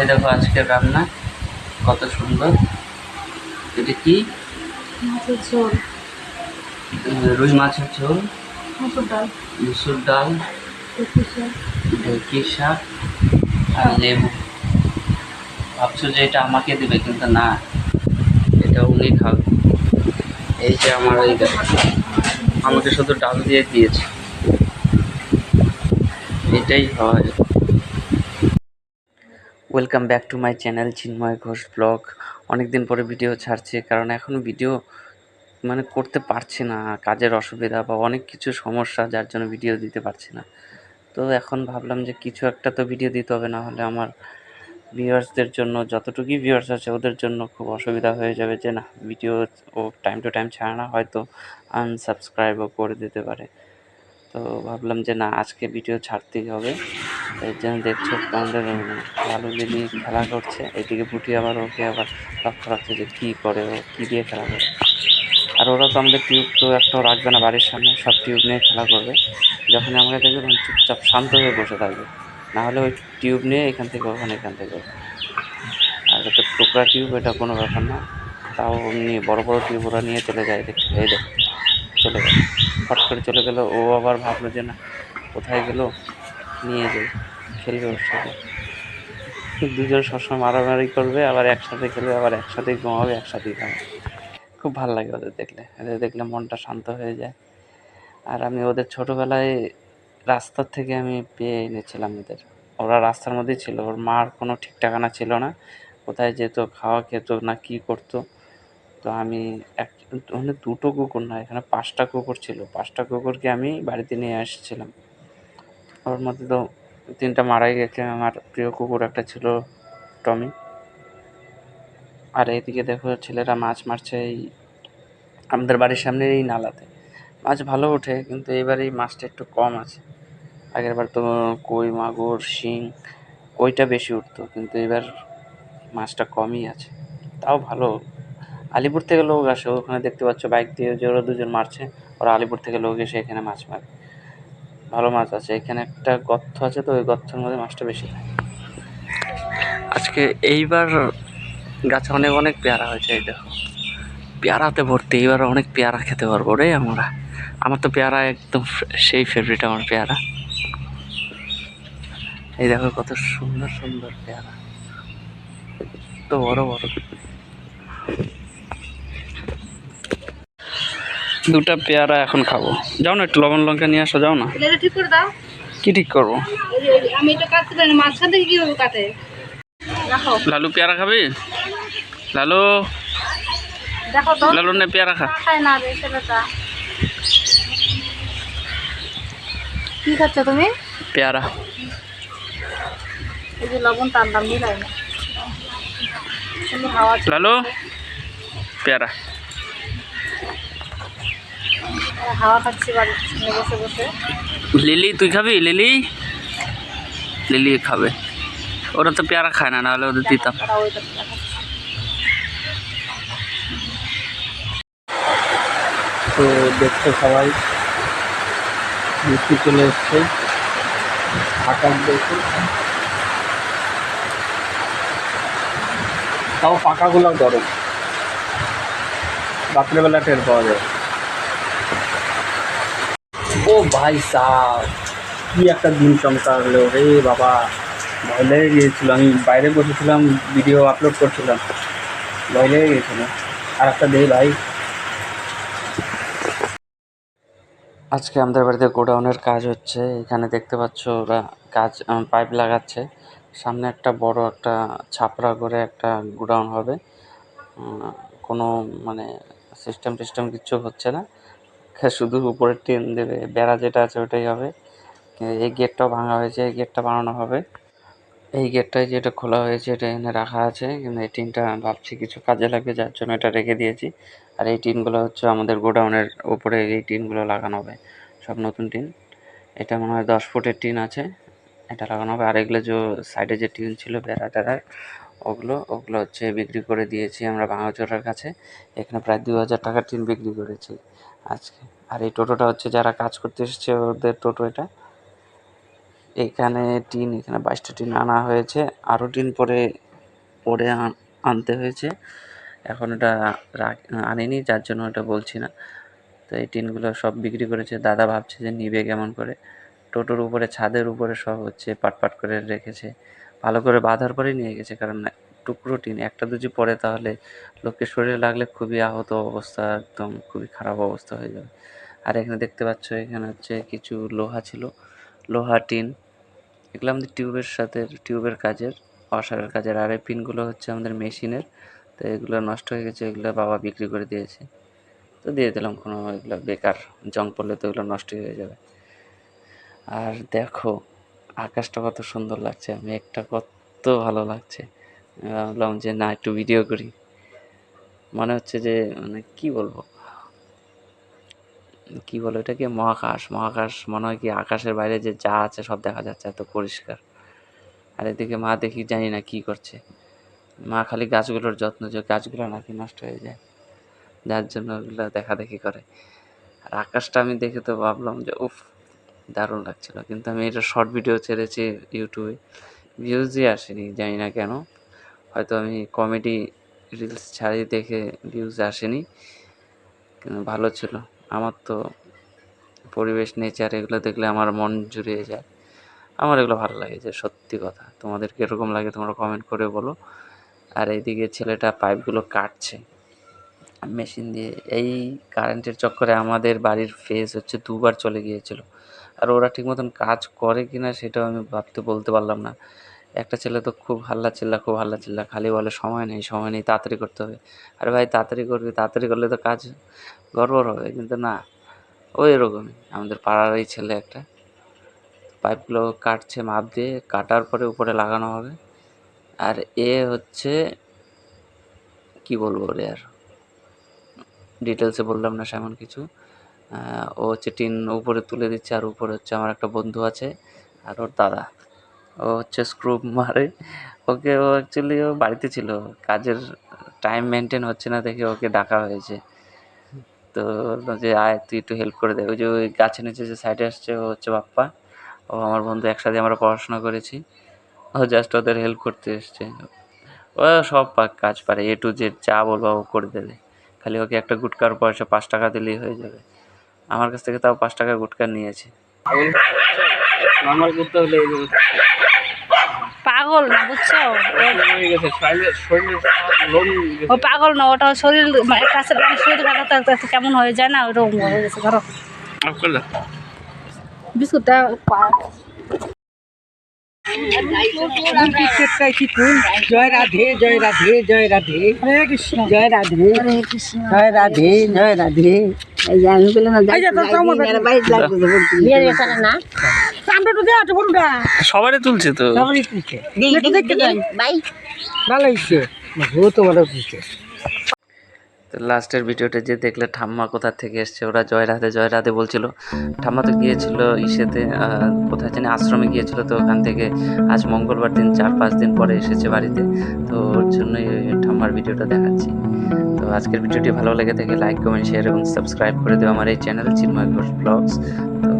এই দেখো আজকের রান্না কত সুন্দর। এটা কি? মাছের ঝোল। রুই মাছের ঝোল। মসুর ডাল। মুসুর ডাল। শাক। ঢেঁকি শাক আর লেবু। ভাবছ যে এটা আমাকে দেবে কিন্তু না। এটা উনি খাবে। এই যে আমার এই আমাকে শুধু ডাল দিয়ে দিয়েছে। এটাই হয়। Welcome back to my channel Chinmoy Ghosh blog অনেক দিন পরে ভিডিও ছাড়ছে, কারণ এখন ভিডিও মানে করতে পারছি না, কাজের অসুবিধা বা অনেক কিছু সমস্যা যার জন্য ভিডিও দিতে পারছি না। তো এখন ভাবলাম যে কিছু একটা তো ভিডিও দিতে হবে, না হলে আমার ভিউয়ার্সদের জন্য, যতটুকুই ভিউয়ার্স আছে ওদের জন্য খুব অসুবিধা হয়ে যাবে যে না ভিডিও ও টাইম টু টাইম ছাড়ে না, হয়তো আনসাবস্ক্রাইবও করে দিতে পারে। তো ভাবলাম যে না, আজকে ভিডিও ছাড়তেই হবে। এর জন্য দেখছ আমাদের লালু লিলি খেলা করছে, এদিকে বুটি আবার ওকে আবার লক্ষ্য রাখছে যে কী করে, ও কী দিয়ে খেলা করে। আর ওরা তো আমাদের টিউব তো একটাও রাখবে না বাড়ির সামনে, সব টিউব নিয়ে খেলা করবে। যখন আমাকে দেখবে তখন চুপচাপ শান্ত হয়ে বসে থাকবে। না হলে ওই টিউব নিয়ে এখান থেকে ওখানে এখান থেকে আর এটা টুকরা টিউব, এটা কোনো ব্যাপার না। তাও এমনি বড় বড় টিউব ওরা নিয়ে চলে যায়, দেখছি? এই দেখ। চলে গেল। হট করে চলে গেল। ও আবার ভাবলো যে না, কোথায় গেল? নিয়ে যাই খেলবে ওর সাথে দুজন সবসময় মারামারি করবে, আবার একসাথে খেলবে, আবার একসাথেই ঘুমাবে, একসাথেই খাবে। খুব ভালো লাগে ওদের দেখলে। এদের দেখলে মনটা শান্ত হয়ে যায়। আর আমি ওদের ছোটোবেলায় রাস্তার থেকে আমি পেয়ে এনেছিলাম ওদের। ওরা রাস্তার মধ্যেই ছিল। ওর মার কোনো ঠিক ঠিকানা ছিল না। কোথায় যেত, খাওয়া খেত না, কী করতো। তো আমি এক ওখানে দুটো কুকুর না, এখানে পাঁচটা কুকুর ছিল। পাঁচটা কুকুরকে আমি বাড়িতে নিয়ে এসেছিলাম। ওর মধ্যে তো তিনটা মারাই গেছে। আমার প্রিয় কুকুর একটা ছিল টমি। আর এইদিকে দেখো ছেলেরা মাছ মারছে এই আমাদের বাড়ির সামনে এই নালাতে। মাছ ভালো ওঠে, কিন্তু এবার এই মাছটা একটু কম আছে। আগের বার তো কই, মাগুর, শিং, কইটা বেশি উঠতো, কিন্তু এবার মাছটা কমই আছে। তাও ভালো। আলিপুর থেকে লোক আসে, ওখানে দেখতে পাচ্ছ বাইক দিয়ে যে ওরা দুজন মারছে। ওরা আলিপুর থেকে লোক এসে এখানে মাছ মারে। ভালো মাছ আছে, এখানে একটা গর্ত আছে তো, ওই গর্তের মধ্যে মাছটা বেশি থাকে আজকে এইবার গাছে অনেক অনেক পেয়ারা হয়েছে, এই দেখো। পেয়ারাতে ভর্তি, এইবার অনেক পেয়ারা খেতে পারব রে আমরা। আমার তো পেয়ারা একদম সেই ফেভারিট আমার পেয়ারা। এই দেখো কত সুন্দর সুন্দর পেয়ারা। তো বড় বড়। দুটা পেয়ারা এখন খাব। যাও না একটু লবণ লঙ্কা নিয়ে আসো যাও না। ঠিক করে দাও। কি ঠিক করব? আমি এটা কাটতে পারি না মাঝখান থেকে কীভাবে কাটে? লালু পেয়ারা খাবি? লালু দেখো তো। লালু নে পেয়ারা খা। খায় না রে কি খাচ্ছ তুমি? পেয়ারা। এই যে লবণ তার দাম আছে। লালু পেয়ারা। হাওয়া খাচ্ছি বাড়ির বসে বসে। লিলি তুই খাবি? লিলি? লিলি খাবে। ওরা তো পেয়ারা খায় না নাহলে ওদের দিতাম। তো দেখছ সবাই বৃষ্টি চলে এসছে। আকাশ দেখে। তাও পাকাগুলো গরম। রাত্রেবেলা টের পাওয়া যায়। ও ভাই সাহ। কি একটা দিন চমকা হলো রে বাবা। ভয় লেগে গিয়েছিল, আমি বাইরে বসেছিলাম ভিডিও আপলোড করছিলাম। ভয় লেগে আর একটা দে ভাই। আজকে আমাদের বাড়িতে গোডাউনের কাজ হচ্ছে। এখানে দেখতে পাচ্ছ ওরা কাজ পাইপ লাগাচ্ছে। সামনে একটা বড় একটা ছাপড়া করে একটা গোডাউন হবে। কোনো মানে সিস্টেম টিস্টেম কিছু হচ্ছে না। শুধু উপরে টিন দেবে। বেড়া যেটা আছে ওটাই হবে। এই গেটটাও ভাঙা হয়েছে, এই গেটটা বানানো হবে। এই গেটটায় যেটা খোলা হয়েছে এটা এনে রাখা আছে, কিন্তু এই টিনটা ভাবছি কিছু কাজে লাগবে, যার জন্য এটা রেখে দিয়েছি। আর এই টিনগুলো হচ্ছে আমাদের গোডাউনের উপরে এই টিনগুলো লাগানো হবে, সব নতুন টিন। এটা মনে হয় দশ ফুটের টিন আছে, এটা লাগানো হবে। আর এগুলো যে সাইডে যে টিন ছিল, বেড়া টেড়ার ওগুলো ওগুলো হচ্ছে বিক্রি করে দিয়েছি আমরা ভাঙাচোরার কাছে। এখানে প্রায় দু হাজার টাকার টিন বিক্রি করেছি। আজকে। আর এই টোটোটা হচ্ছে যারা কাজ করতে এসেছে, ওদের টোটো এটা। এখানে টিন, এখানে বাইশটা টিন আনা হয়েছে। আরও টিন পরে পরে আন- আনতে হয়েছে। এখন এটা আনিনি, যার জন্য এটা বলছি না। তো এই টিনগুলো সব বিক্রি করেছে। দাদা ভাবছে যে নিবে কেমন করে। টোটোর উপরে, ছাদের উপরে সব হচ্ছে পাট পাট করে রেখেছে। ভালো করে বাঁধার পরেই নিয়ে গেছে, কারণ টুকরো টিন, একটা দুজি পড়ে তাহলে লোকের শরীরে লাগলে খুবই আহত অবস্থা, একদম খুবই খারাপ অবস্থা হয়ে যাবে। আর এখানে দেখতে পাচ্ছ, এখানে হচ্ছে কিছু লোহা ছিল, লোহা টিন। এগুলো আমাদের টিউবের সাথে, টিউবের কাজের, অসারের কাজের। আর এই পিনগুলো হচ্ছে আমাদের মেশিনের, তো এগুলো নষ্ট হয়ে গেছে, এগুলো বাবা বিক্রি করে দিয়েছে। তো দিয়ে দিলাম, কোনো এগুলো বেকার জং পড়লে তো এগুলো নষ্টই হয়ে যাবে। আর দেখো, আকাশটা কত সুন্দর লাগছে, মেঘটা কত ভালো লাগছে। ভাবলাম যে না, একটু ভিডিও করি। মনে হচ্ছে যে মানে কি বলব? কি বলে এটাকে মহাকাশ মহাকাশ মনে হয় কি আকাশের বাইরে যে যা আছে সব দেখা যাচ্ছে, এত পরিষ্কার। আর এদিকে মা দেখি জানি না কি করছে। মা খালি গাছগুলোর যত্ন যে গাছগুলো নাকি নষ্ট হয়ে যায়, যার জন্য ওগুলো দেখা দেখি করে। আর আকাশটা আমি দেখে তো ভাবলাম যে, উফ, দারুণ লাগছিল। কিন্তু আমি এটা শর্ট ভিডিও ছেড়েছি ইউটিউবে ভিউজই আসেনি, জানি না কেন। হয়তো আমি কমেডি রিলস ছাড়ি দেখে ভিউজ আসেনি। কিন্তু ভালো ছিল। আমার তো পরিবেশ নেচার এগুলো দেখলে আমার মন জুড়িয়ে যায়। আমার এগুলো ভালো লাগে যে সত্যি কথা। তোমাদের কীরকম লাগে তোমরা কমেন্ট করে বলো। আর এইদিকে ছেলেটা পাইপগুলো কাটছে। মেশিন দিয়ে। এই কারেন্টের চক্করে আমাদের বাড়ির ফেজ হচ্ছে দুবার চলে গিয়েছিল। আর ওরা ঠিক মতন কাজ করে কি না সেটাও আমি ভাবতে বলতে পারলাম না। একটা ছেলে তো খুব হাল্লা চিল্লা, খুব হাল্লা চিল্লা, খালি বলে, সময় নেই সময় নেই, তাড়াতাড়ি করতে হবে। আরে ভাই, তাড়াতাড়ি করবি, তাড়াতাড়ি করলে তো কাজ গড়বড় হবে। কিন্তু না, ওই এরকমই আমাদের পাড়ারই ছেলে একটা। পাইপগুলো কাটছে মাপ দিয়ে, কাটার পরে উপরে লাগানো হবে। আর এ হচ্ছে, কি বলব রে আর? ডিটেলসে বললাম না সেমন কিছু। ও হচ্ছে টিন উপরে তুলে দিচ্ছে, আর উপরে হচ্ছে আমার একটা বন্ধু আছে, আর ওর দাদা। ও হচ্ছে স্ক্রু মারে। ওকে ও অ্যাকচুয়ালি ও বাড়িতে ছিল। কাজের টাইম মেনটেন হচ্ছে না দেখে ওকে ডাকা হয়েছে। তো যে, আয়, তুই একটু হেল্প করে দে। ওই যে ওই গাছের নিচে যে সাইডে আসছে, ও হচ্ছে বাপ্পা। ও আমার বন্ধু, একসাথে আমরা পড়াশোনা করেছি। ও জাস্ট ওদের হেল্প করতে এসছে। ও সব পা- কাজ পারে। এ টু জেড যা বলবা ও করে দেবে। খালি ওকে একটা গুটকার পয়সা পাঁচ টাকা দিলেই হয়ে যাবে। আমার কাছ থেকে তাও পাঁচ টাকা গুটকা নিয়েছে। করতে হলে পাগল না বুঝছ হয়ে ও পাগল না ওটা শরীর মানে একটা মানে শরীর কাটাতে কেমন হয়ে যায় না ওরকম হয়ে গেছে ধরো বিস্কুটটা জয় রাধে জয় রাধে জয় রাধে হরে কৃষ্ণ জয় রাধে জয় রাধে জয় রাধে সবারই তুলছে তো। সবারই তুলছে। যাই। ভালো হয়েছে বহুত ভালো হয়েছে তো লাস্টের ভিডিওটা যে দেখলে ঠাম্মা কোথা থেকে এসছে ওরা জয় রাধে জয় রাধে বলছিল ঠাম্মা তো গিয়েছিল ইসেতে কোথায় জানি আশ্রমে গিয়েছিল তো ওখান থেকে আজ মঙ্গলবার দিন চার পাঁচ দিন পরে এসেছে বাড়িতে। তো ওর জন্যই ঠাম্মার ভিডিওটা দেখাচ্ছি। তো আজকের ভিডিওটি ভালো লেগে থাকে লাইক কমেন্ট শেয়ার এবং সাবস্ক্রাইব করে দেবো আমার এই চ্যানেল চিন্ময় ঘোষ ব্লগস তো বাই